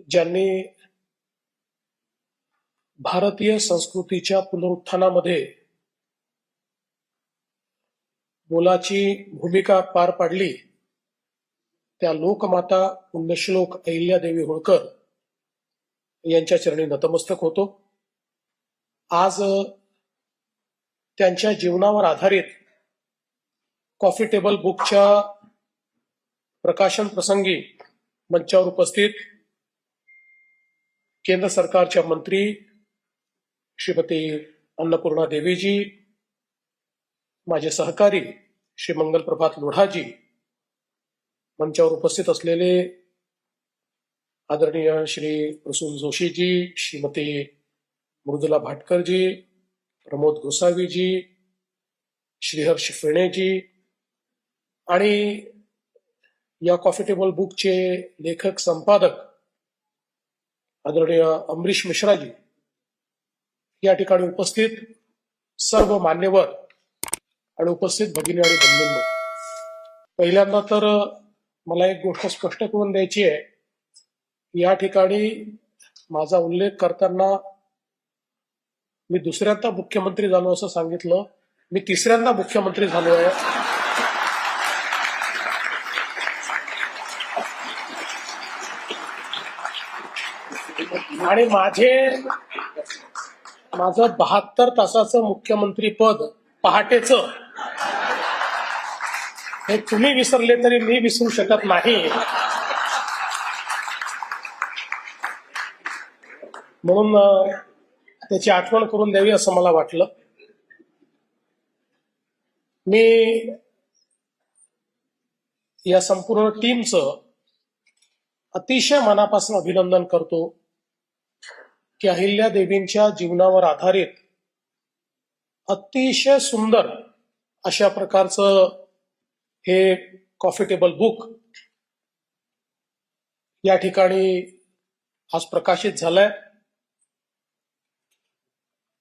ज्यांनी भारतीय संस्कृतीच्या पुनरुत्थानामध्ये मोलाची भूमिका पार पाडली त्या लोकमाता पुण्यश्लोक अहिल्यादेवी होळकर यांच्या चरणी नतमस्तक होतो. आज त्यांच्या जीवनावर आधारित कॉफी टेबल बुकच्या प्रकाशन प्रसंगी मंचावर उपस्थित केंद्र सरकारच्या मंत्री श्रीमती अन्नपूर्णा देवीजी माझे सहकारी श्री मंगल प्रभात लोढाजी मंचावर उपस्थित असलेले आदरणीय श्री प्रसून जोशीजी श्रीमती मृदुला भाटकरजी प्रमोद गोसावीजी श्रीहर्ष फेणेजी आणि या कॉफी टेबल बुकचे लेखक संपादक आदरणीय अमरीश मिश्राजी या ठिकाणी उपस्थित सर्व मान्यवर आणि उपस्थित भगिनी आणि बंधूंनो. पहिल्यांदा तर मला एक गोष्ट स्पष्ट करून द्यायची आहे. या ठिकाणी माझा उल्लेख करताना मी दुसऱ्यांदा मुख्यमंत्री झालो असं सांगितलं. मी तिसऱ्यांदा मुख्यमंत्री झालो आहे. आणि माझे माझं बहात्तर तासाचं मुख्यमंत्री पद पहाटेच. हे तुम्ही विसरले तरी मी विसरू शकत नाही. म्हणून त्याची आठवण करून द्यावी असं मला वाटलं. मी या संपूर्ण टीमचं अतिशय मनापासून अभिनंदन करतो. की अहिल्या देवींच्या जीवनावर आधारित अतिशय सुंदर अशा प्रकारचं हे कॉफी टेबल बुक या ठिकाणी आज प्रकाशित झालंय.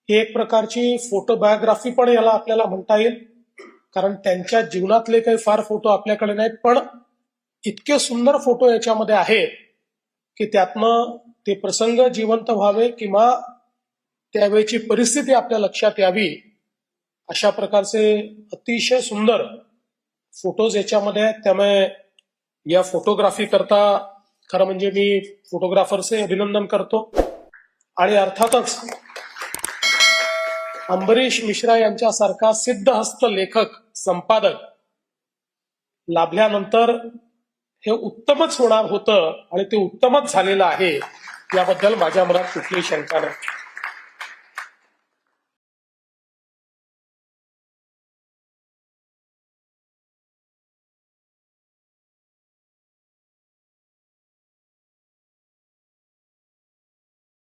ही एक प्रकारची फोटोबायोग्राफी पण याला आपल्याला म्हणता येईल. कारण त्यांच्या जीवनातले काही फार फोटो आपल्याकडे नाहीत पण इतके सुंदर फोटो याच्यामध्ये आहेत की त्यातनं ते प्रसंग जिवंत व्हावे किंवा त्यावेळची परिस्थिती आपल्या लक्षात यावी अशा प्रकारचे अतिशय सुंदर फोटोज याच्यामध्ये. आहेत त्यामुळे या फोटोग्राफी करता खरं म्हणजे मी फोटोग्राफरचे अभिनंदन करतो. आणि अर्थातच अंबरीश मिश्रा यांच्यासारखा सिद्धहस्त लेखक संपादक लाभल्यानंतर हे उत्तमच होणार होतं आणि ते उत्तमच झालेलं आहे. याबद्दल माझ्या मनात कुठलीही शंका नाही.